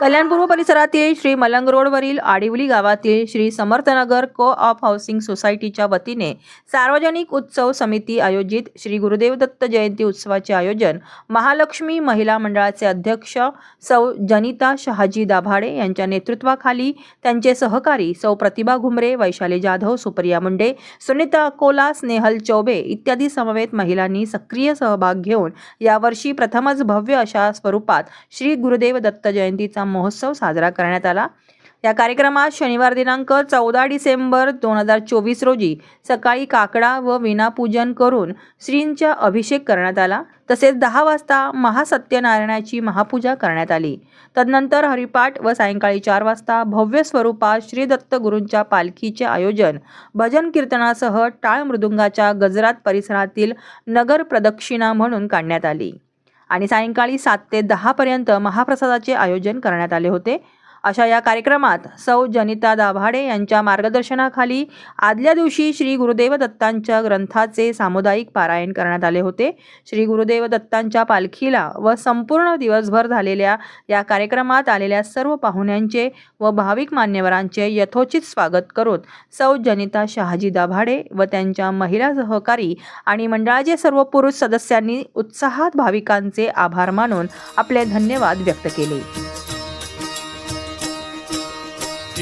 कल्याणपूर्व परिसरातील श्री मलंग रोडवरील आडिवली गावातील श्री समर्थनगर को ऑफ हाऊसिंग सोसायटीच्या वतीने सार्वजनिक उत्सव समिती आयोजित श्री गुरुदेव दत्त जयंती उत्सवाचे आयोजन महालक्ष्मी महिला मंडळाचे अध्यक्ष सौ जनिता शहाजी दाभाडे यांच्या नेतृत्वाखाली त्यांचे सहकारी सौ प्रतिभा घुमरे वैशाली जाधव सुप्रिया मुंडे सुनीता अकोला स्नेहल चौबे इत्यादी समवेत महिलांनी सक्रिय सहभाग घेऊन यावर्षी प्रथमच भव्य अशा स्वरूपात श्री गुरुदेव दत्त जयंतीचा महोत्सव साजरा करण्यात आला. या कार्यक्रमात शनिवार दिनांक चौदा डिसेंबर दोन हजार चोवीस रोजी सकाळी काकडा व विनापूजन करून श्रींचा अभिषेक करण्यात आला. तसेच दहा वाजता महासत्यनारायणाची महापूजा करण्यात आली. तदनंतर हरिपाठ व सायंकाळी चार वाजता भव्य स्वरूपात श्री दत्त गुरूंच्या पालखीचे आयोजन भजन कीर्तनासह टाळ मृदुंगाच्या गजरात परिसरातील नगर प्रदक्षिणा म्हणून काढण्यात आली. आणि सायंकाळी सात ते दहापर्यंत महाप्रसादाचे आयोजन करण्यात आले होते. अशा या कार्यक्रमात सौ जनिता दाभाडे यांच्या मार्गदर्शनाखाली आदल्या दिवशी श्री गुरुदेव दत्तांच्या ग्रंथाचे सामुदायिक पारायण करण्यात आले होते. श्री गुरुदेव दत्तांच्या पालखीला व संपूर्ण दिवसभर झालेल्या या कार्यक्रमात आलेल्या सर्व पाहुण्यांचे व भाविक मान्यवरांचे यथोचित स्वागत करून सौ जनिता शहाजी दाभाडे व त्यांच्या महिला सहकारी आणि मंडळाचे सर्व पुरुष सदस्यांनी उत्साहात भाविकांचे आभार मानून आपले धन्यवाद व्यक्त केले.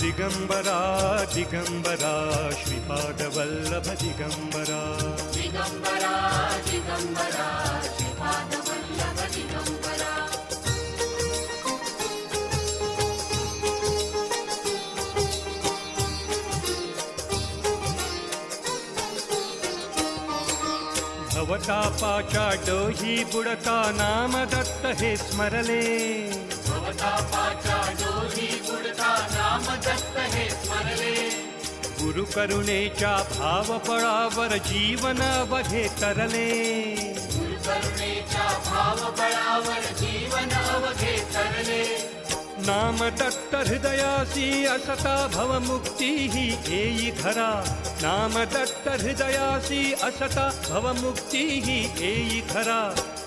दिगंबरा दिगंबरा श्रीपादवल्लभ दिगंबरा दिगंबरा दिगंबरा श्रीपादवल्लभ दिगंबरा भवतापाच्या डोही बुडता नाम दत्त हे स्मरले गुरु करुणेच्या भावपळावर जीवन बघे तरले. नाम दत्त हृदयासी असता भवमुक्ती ही येई घरा नाम दत्त हृदयासी असता भवमुक्ती ही येई घरा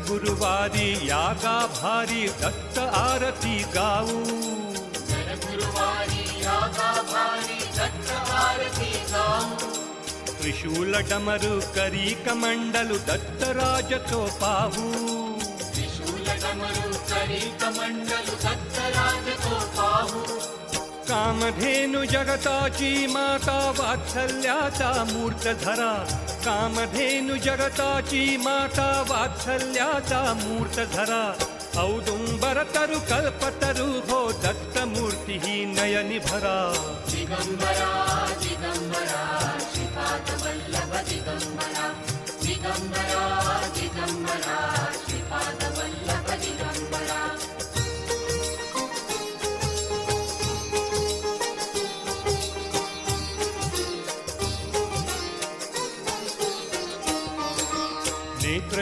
गुरुवारी यागा भारी दत्त आरति गा गुरुवारी यागा भारी दत्त आरति गाह त्रिशूल डमरु करी कमण्डलु दत्त राजतो पाहु। कामधेनु जगताची माता वात्सल्याचा मूर्त धरा. कामधेनु जगताची माता वात्सल्याचा मूर्त धरा. औदुंबर तरु कल्पतरु हो दत्तमूर्ती ही नयनी भरा.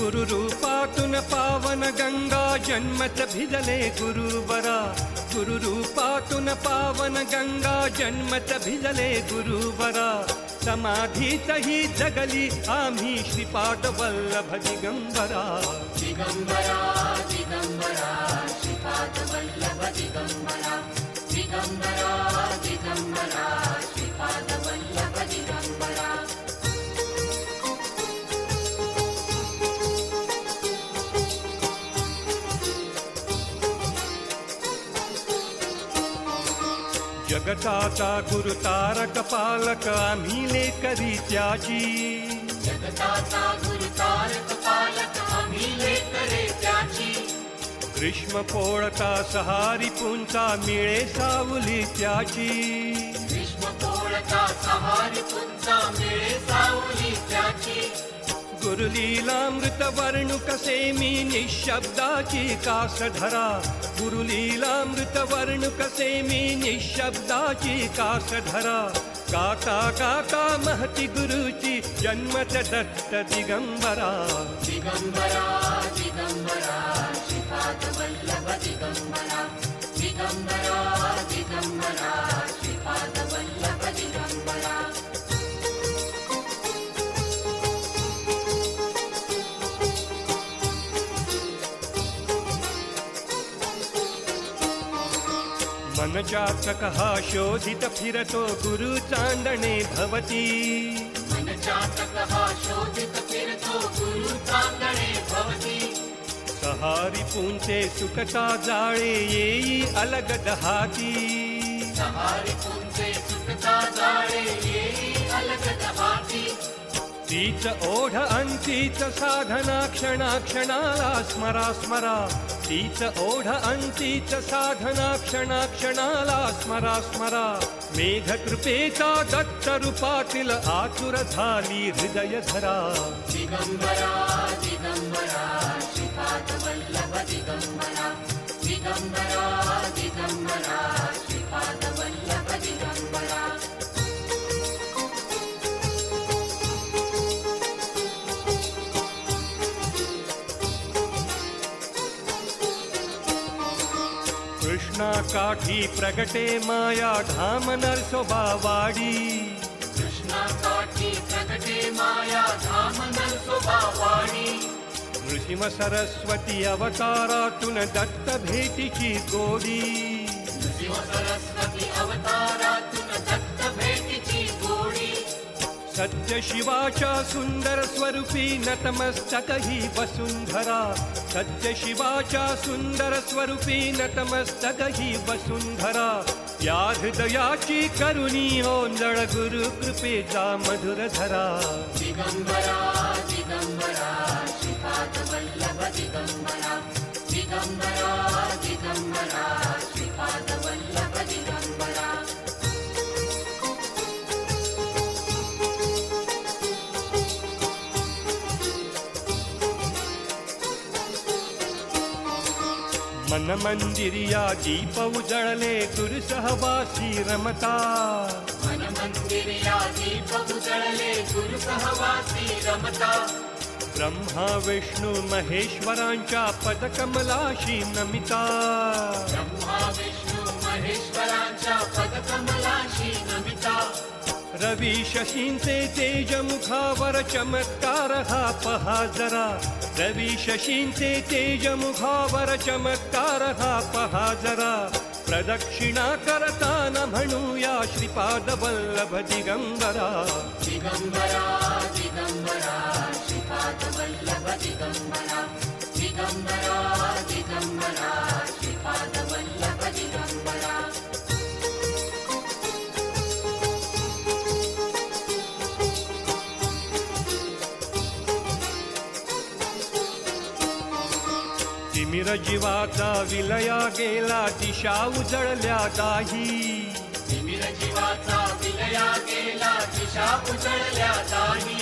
గురు రూపాతున పావన గంగా జన్మత భిదలే గురువరా. గురు రూపాతున పావన గంగా జన్మత భిదలే గురువరా. సమాధిత హి జగలి ఆమీ శ్రీపాట దిగంబరా. దిగంబరా దిగంబరా. जगताचा गुरु तारक पालक आम्ही लेकरी त्याची. जगताचा गुरु तारक पालक आम्ही लेकरे त्याची. ग्रीष्म पोळता सहारी पुंचा मिळे सावली त्याची. भीष्म पोळता सहारी पुंचा मिळे सावली त्याची. गुरुलीलामृतवर्णुकसेमि अमृतवर्णुकसे गुरुलीलामृतवर्णुकसेमि निशब्दाची काका काका महति गुरुचि जन्म च दत्त दिगम्बरा। दिगम्बरा दिगम्बरा मन जातक हा शोधित फिरतो गुरु चांदणे भवती। सहारी पुंचे सुकता सुखता जाळे येई अलग दहाती। तीच ओढ अंतीच साधना क्षणा क्षणाला स्मरा स्मरा ी च ओढ अन्ति च साधना क्षणाक्षणाला स्मरा स्मरा। मेघकृपे चा दत्तरूपातिल आतुरधारी हृदयधरा। काठी प्रगटे माया धाम नरसोबा वाडी। कृष्णा काठी प्रगटे माया धाम वाणी नृसिंह सरस्वती अवतारातून दत्त भेटीची गोडी। शिव सरस्वती अवतारातून सत्य शिवाच्या सुंदर स्वरूपी नतमस्तक ही वसुंधरा. सत्य शिवाच्या सुंदर स्वरूपी नतमस्तक ही वसुंधरा. या हृदयाची करुणी हो ओंजळ गुरु कृपेचा मधुर धरा. मन मंदिरिया दीप उजळले गुरु सहवासी रमता मन मंदिर या दीप उजळले गुरु सहवासी रमता ब्रह्मा विष्णू महेश्वरांच्या पदकमलाशी नमिता ब्रह्मा विष्णू महेश्वरांच्या पदकमलाशी नमिता रवी शशींचे तेज मुखावर चमत्कार हा पहा जरा। रवी शशींचे तेज मुखावर चमत्कार प्रदक्षिणा करताना म्हणूया श्रीपाद वल्लभ दिगंबरा। दिगंबरा दिगंबरा श्रीपाद वल्लभ दिगंबरा। दिगंबरा दिगंबरा जीवाचा विलया गेला दिशा उजळल्या दाही तिमिर जीवाचा विलया गेला दिशा उजळल्या दाही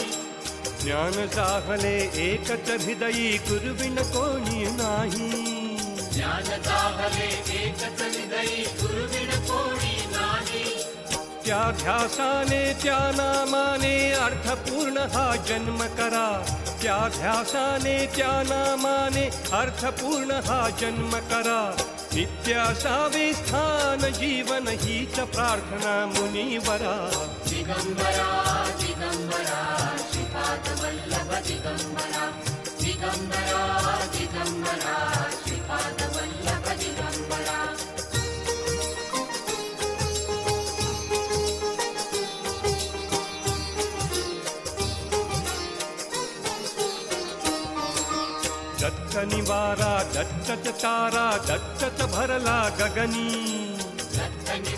ज्ञान जाहले एकच हृदयी गुरुविन कोणी नाही. ज्ञान जाहले एकच हृदयी गुरुविण कोणी नाही. त्या ध्यासाने त्या नामाने अर्थपूर्ण हा जन्म करा. त्या ध्यासाने त्या नामाने अर्थपूर्ण हा जन्म करा. नित्यासावे स्थान जीवन हीच प्रार्थना मुनिवरा. दिगंबरा दिगंबरा श्रीपाद वल्लभ दिगंबरा. దచ్చని వారా దచ్చ తారా దచ్చ భరలా గగనీ. దచ్చని